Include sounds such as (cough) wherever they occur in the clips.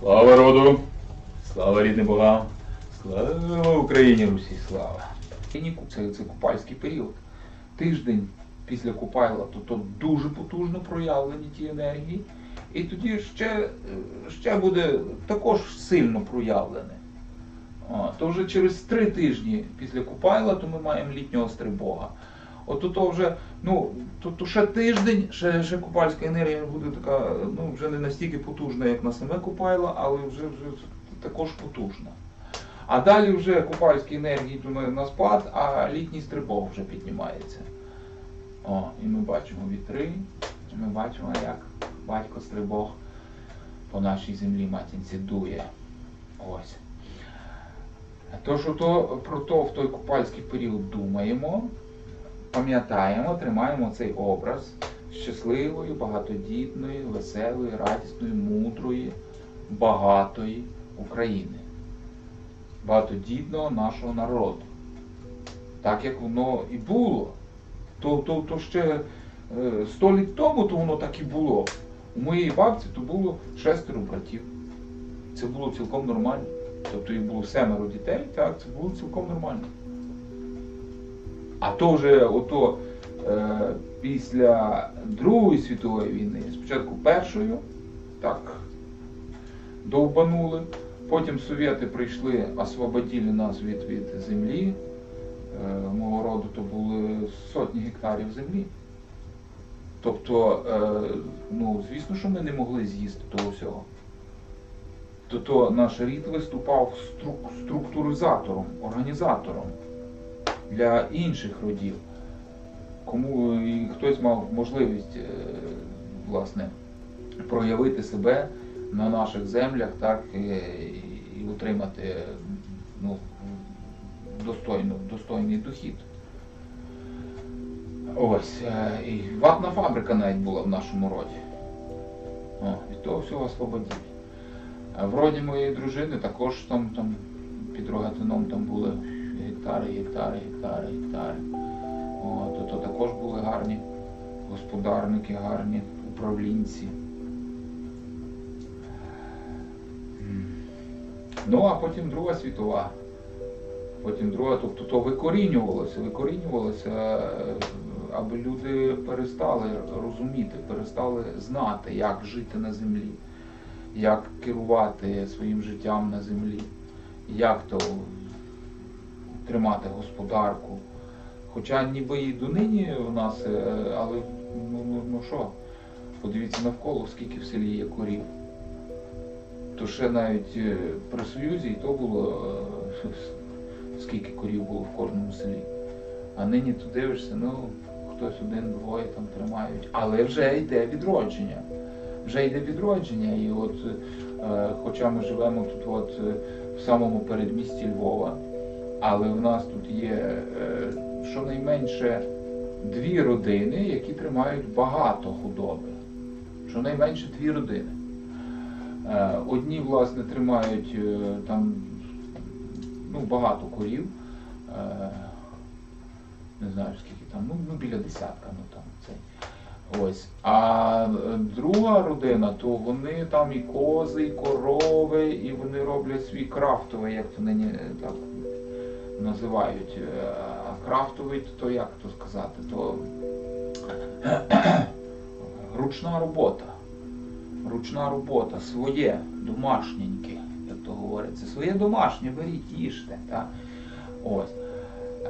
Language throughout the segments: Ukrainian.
Слава роду! Слава рідним богам! Слава Україні Русі! Слава! Це, це купальський період. Тиждень після Купайла, то, то дуже потужно проявлені ті енергії. І тоді ще, ще буде також сильно проявлене. А, то вже через три тижні після Купайла, то ми маємо літнього стрибога. От вже, ну, то ще тиждень, ще, ще купальська енергія буде така, ну, вже не настільки потужна, як на саме Купайло, але вже, вже також потужна. А далі вже купальські енергії йдуть на, спад, а літній стрибок вже піднімається. О, і ми бачимо вітри, ми бачимо, як батько стрибог по нашій землі матінці дує. Ось. То, що то, про то в той купальський період думаємо, пам'ятаємо, тримаємо цей образ щасливої, багатодітної, веселої, радісної, мудрої, багатої України. Багатодітного нашого народу. Так як воно і було. То, то, то ще е, 100 літ тому то воно так і було. У моєї бабці то було шестеро братів. Це було цілком нормально. Тобто їх було семеро дітей, так, це було цілком нормально. А то вже ото е, після Другої світової війни, спочатку першою, так, довбанули, потім совєти прийшли, освободили нас від, від землі. Е, мого роду то були сотні гектарів землі. Тобто, е, ну, звісно, що ми не могли з'їсти того всього. Тобто наш рід виступав стру- структуризатором, організатором для інших родів. Кому і хтось мав можливість е, власне, проявити себе на наших землях, так, і, і отримати ну, достойну, достойний дохід. Ось, е, і ватна фабрика навіть була в нашому роді. О, від того всього освободили. В роді моєї дружини також там, там під Рогатином там були гектари, гектари, гектари, гектари. О, то, то також були гарні господарники, гарні управлінці. Ну, а потім Друга світова. Потім друга, тобто то викорінювалося, викорінювалося, е, аби люди перестали розуміти, перестали знати, як жити на землі, як керувати своїм життям на землі, як то тримати господарку. Хоча ніби і донині у нас, е, але ну, ну, ну що, подивіться навколо, скільки в селі є корів. То ще навіть е, при Союзі і то було е, скільки корів було в кожному селі. А нині тут дивишся, ну, хтось один, двоє там тримають. Але вже йде відродження. Вже йде відродження. І от, хоча ми живемо тут от, в самому передмісті Львова, але в нас тут є е, щонайменше дві родини, які тримають багато худоби. Щонайменше дві родини. Е, Одні, власне, тримають е, там ну, багато корів. Не знаю скільки там, ну, ну біля десятка, ну там цей. Ось. А друга родина, то вони там і кози, і корови, і вони роблять свій крафтовий, як то нині так називають. Е, крафтовий, то, як то сказати, то (coughs) ручна робота. Ручна робота, своє, домашненьке, як то говориться, своє домашнє, беріть, їжте. Так? Ось.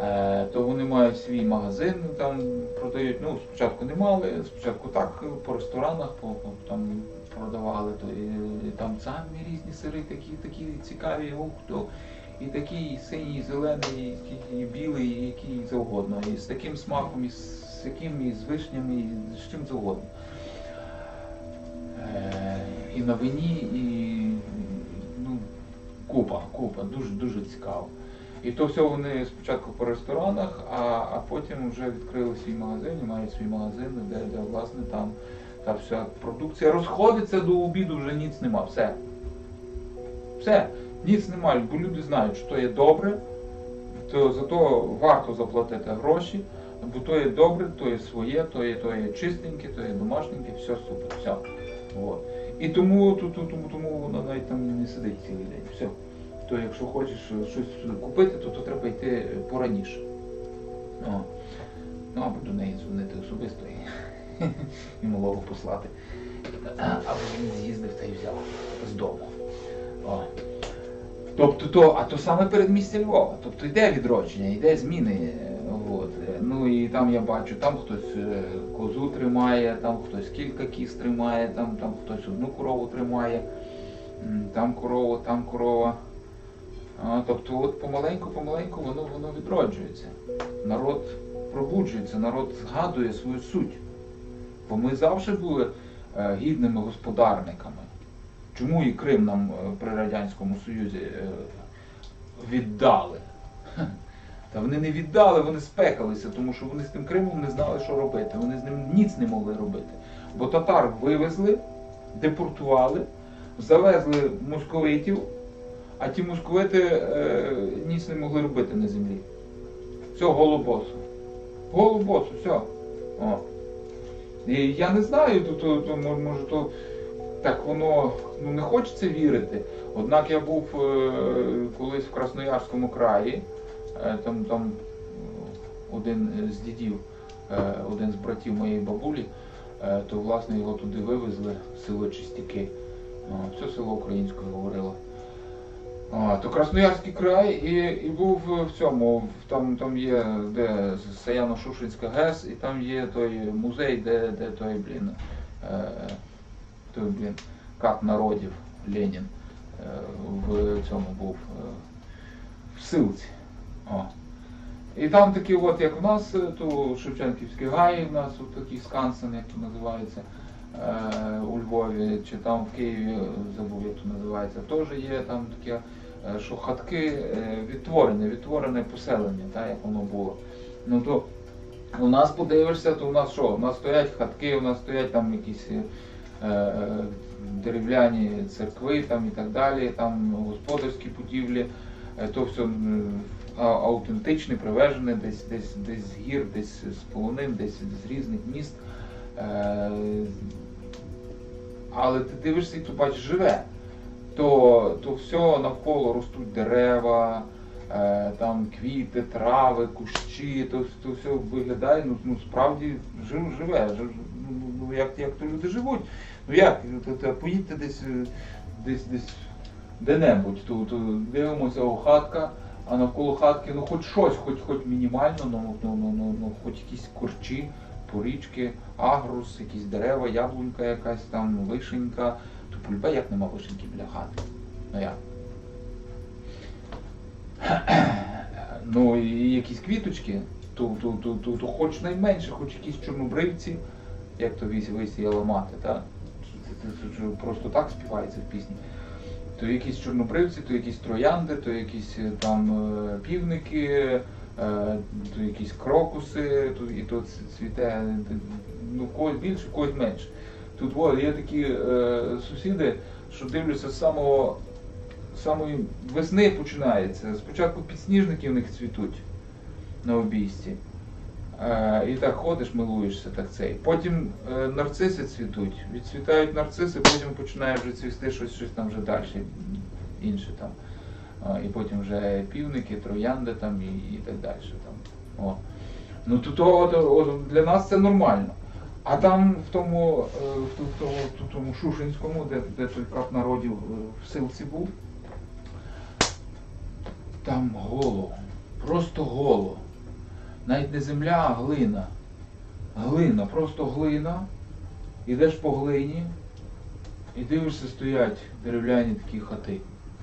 Е, то вони мають свій магазин, там продають, ну, спочатку не мали, спочатку так по ресторанах по, там продавали, то і там самі різні сири, такі, такі цікаві, ух, то і такий синій, зелений, і, білий, і який завгодно. І з таким смаком, і з яким, і з вишнями, і з чим завгодно. Е, і на вині, і ну, купа, купа, дуже дуже цікаво. І то все вони спочатку по ресторанах, а, а потім вже відкрили свій магазин і мають свій магазин, де, де власне там та вся продукція розходиться до обіду, вже ніц нема. Все. Все, ніц немає, бо люди знають, що то є добре, то зато варто заплатити гроші, бо то є добре, то є своє, то є, то є чистеньке, то є домашненьке, все супер, все. От. І тому, ту- тому, тому вона навіть там не сидить цілий день. Все. То якщо хочеш щось купити, то, то треба йти пораніше. О. Ну або до неї дзвонити особисто і (laughs) малого послати. Або він з'їздив та й взяв з дому. О. Тобто то, а то саме передмістя Львова. Тобто йде відродження, йде зміни. От. Ну і там я бачу, там хтось е, козу тримає, там хтось кілька кіз тримає, там, там хтось одну корову тримає, там корова, там корова. А, тобто от помаленьку-помаленьку воно, воно відроджується. Народ пробуджується, народ згадує свою суть. Бо ми завжди були е, гідними господарниками. Чому і Крим нам е, при Радянському Союзі е, віддали? (laughs) Та вони не віддали, вони спекалися, тому що вони з тим Кримом не знали, що робити. Вони з ним ніц не могли робити. Бо татар вивезли, депортували, завезли московитів, а ті московити е, ніц не могли робити на землі. Все, голобосу. Голобосу, все. О. І я не знаю, то, то, то може то так воно ну, не хочеться вірити. Однак я був е, колись в Красноярському краї, е, там, там один з дідів, е, один з братів моєї бабулі, то власне його туди вивезли в село Чистяки. Все село українською говорило. А, то Красноярський край і, і був в цьому, там, там є де Саяно-Шушинська ГЕС, і там є той музей, де, де той, блін, той, блін, кат народів Ленін е, в цьому був е, в Силці. О. І там такі, от як в нас, е, то Шевченківський гай, у нас от такий скансен, як то називається, е, у Львові, чи там в Києві, забув, як то називається, теж є там таке, що хатки е, відтворене, поселення, так, як воно було. Ну то у нас подивишся, то у нас що? У нас стоять хатки, у нас стоять там якісь дерев'яні церкви там і так далі, там господарські будівлі, е, то все аутентичне, привезене десь, десь, десь з гір, десь з полонин, десь з різних міст. Е, Але ти дивишся і то бачиш живе. То, то все навколо ростуть дерева, е, там квіти, трави, кущі, то, то все виглядає, ну, ну справді жив, живе. жив- як, як то люди живуть. Ну як, то, поїдьте десь, е, десь, десь де-небудь, то дивимося, о, хатка, а навколо хатки, ну хоч щось, хоч, хоч мінімально, ну, ну, ну, ну, ну хоч якісь корчі, порічки, агрус, якісь дерева, яблунька якась там, вишенька. То полюбе, як нема вишеньки біля хати. Ну як? Ну і якісь квіточки, то, то, то, то, то хоч найменше, хоч якісь чорнобривці, як то вісь- висіяла мати, це Просто так співається в пісні. То якісь чорнобривці, то якісь троянди, то якісь е, там е, півники, е, то якісь крокуси, то, і то цвіте, ну, когось більше, когось менше. Тут о, є такі е, сусіди, що дивлюся з самого самої весни починається. Спочатку підсніжники в них цвітуть на обійсті. Е, і так ходиш, милуєшся так цей. Потім е, нарциси цвітуть, відцвітають нарциси, потім починає вже цвісти щось, щось там вже далі, інше там. І потім вже півники, троянди там і, і так далі. Там. О. Ну то, то от, для нас це нормально. А там в тому, е, в, тому, в тому Шушинському, де, де той кап народів е, в Силці був, там голо, просто голо. Навіть не земля, а глина. Глина, просто глина. Ідеш по глині і дивишся, стоять дерев'яні такі хати.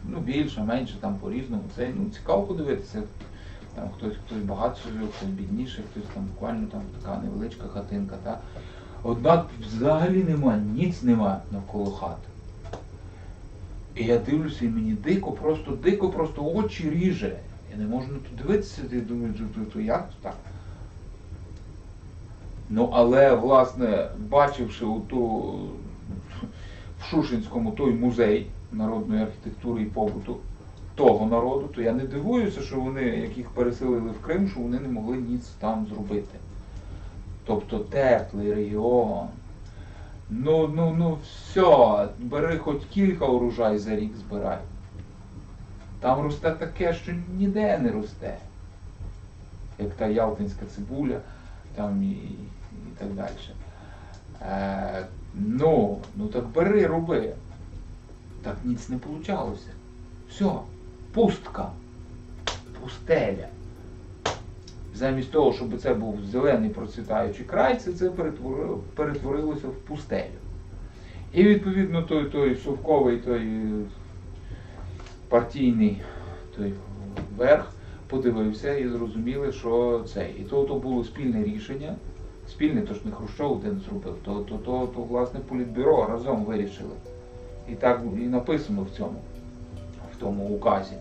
Ну, більше, менше, там по-різному. Це ну, цікаво подивитися. Там хтось, хтось багато жив, хтось бідніше, хтось там буквально там така невеличка хатинка. Та? Однак взагалі нема, ніц нема навколо хати. І я дивлюся, і мені дико, просто дико, просто очі ріже. Я не можу то дивитися, я думаю, то, як так? Ну, але, власне, бачивши оту в Шушинському той музей народної архітектури і побуту того народу, то я не дивуюся, що вони, як їх переселили в Крим, що вони не могли ніц там зробити. Тобто теплий регіон, Ну, ну, ну, все, бери хоч кілька урожай за рік збирай. Там росте таке, що ніде не росте. Як та ялтинська цибуля, там і, і так далі. Е, ну, ну так бери, роби. Так ніц не вийшло. Все, пустка, пустеля. Замість того, щоб це був зелений процвітаючий край, це, це перетворилося в пустелю. І відповідно той, той совковий, той партійний той верх подивився і зрозуміли, що це. І то, то було спільне рішення. Спільне, то ж не Хрущов один зробив, то, то, то, то власне політбюро разом вирішили. І так і написано в цьому, в тому указі,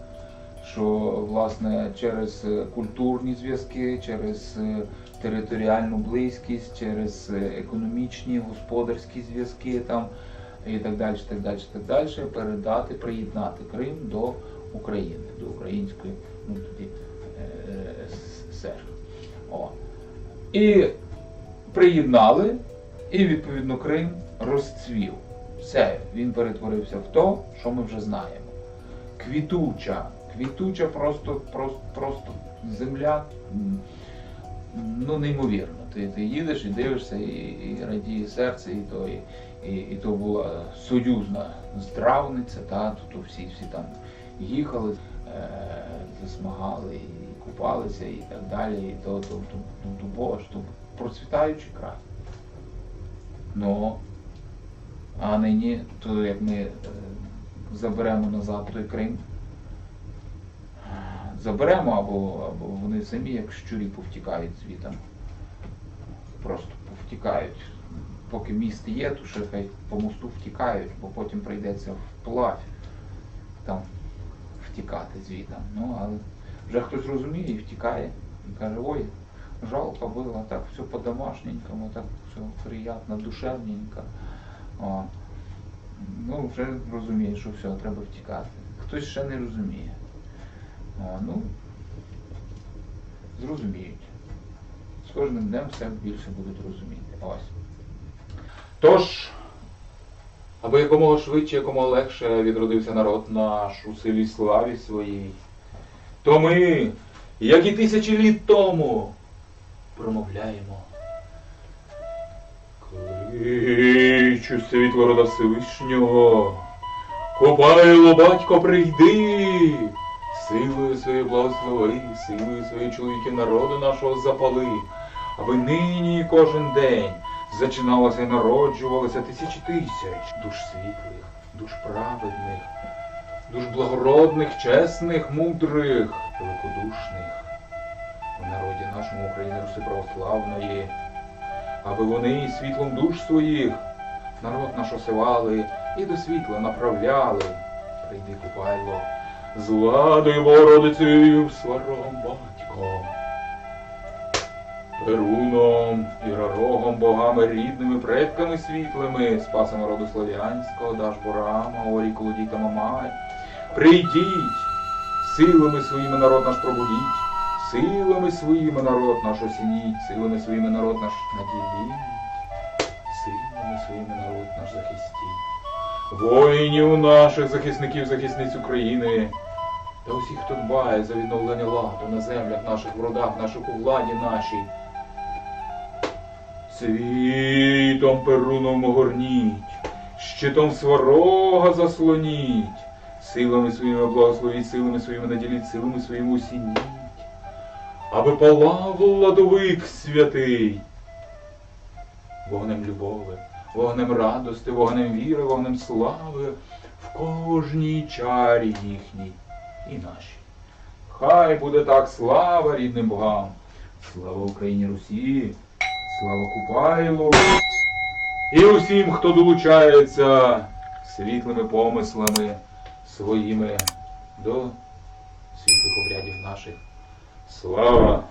що власне через культурні зв'язки, через е, територіальну близькість, через е, економічні, господарські зв'язки там і так далі, так далі, так далі, передати, приєднати Крим до України, до української, ну тоді е, СССР. О. І приєднали, і відповідно Крим розцвів. Все, він перетворився в то, що ми вже знаємо. Квітуча, квітуча просто, просто, просто земля. Ну, неймовірно. Ти, ти їдеш і дивишся, і, і радіє серце, і то, і, і, і то була союзна здравниця, та, то, всі, всі там їхали, е, засмагали, і купалися, і так далі. І то, то, то, то, то, боже, то процвітаючий край. Ну, а нині, то як ми е, заберемо назад той Крим, заберемо, або, або вони самі, як щурі, повтікають звітом. Просто повтікають. Поки міст є, то ще хай по мосту втікають, бо потім прийдеться вплавь там втікати звітом. Ну, але вже хтось розуміє і втікає. І каже, ой, жалко було, так все по-домашненькому, так все приємно, душевненько. О. Ну, вже розуміє, що все, треба втікати. Хтось ще не розуміє. О, ну, зрозуміють. З кожним днем все більше будуть розуміти. Ось. Тож, аби якомога швидше, якомога легше відродився народ наш у силі славі своїй, то ми, як і тисячі літ тому, промовляємо. Кличу світло рода Всевишнього, Копайло, батько, прийди, силою своєю благослови, силою своєї чоловіків народу нашого запали, аби нині кожен день зачиналося і народжувалося тисячі тисяч душ світлих, душ праведних, душ благородних, чесних, мудрих, великодушних. У народі нашому України Руси православної, аби вони світлом душ своїх народ наш осивали і до світла направляли. Прийди, купайло, з владою Богородицею, сварогом батьком, Перуном і Рарогом, богами рідними, предками світлими, спасами роду Слов'янського, Даш Борама, Орі, Колодій Мамай. Прийдіть, силами своїми народ наш пробудіть, силами своїми народ наш осініть, силами своїми народ наш наділіть, силами своїми народ наш захистіть. Воїнів наших захисників, захисниць України та усіх, хто дбає за відновлення ладу на землях наших, в родах наших, у владі нашій. Світом перуном огорніть, щитом сварога заслоніть, силами своїми благословіть, силами своїми наділіть, силами своїми усініть, аби палав ладовик святий, вогнем любови, вогнем радости, вогнем віри, вогнем слави в кожній чарі їхній і нашій. Хай буде так слава рідним богам, слава Україні Русі, слава Купайлу і усім, хто долучається світлими помислами своїми до світлих обрядів наших. Слава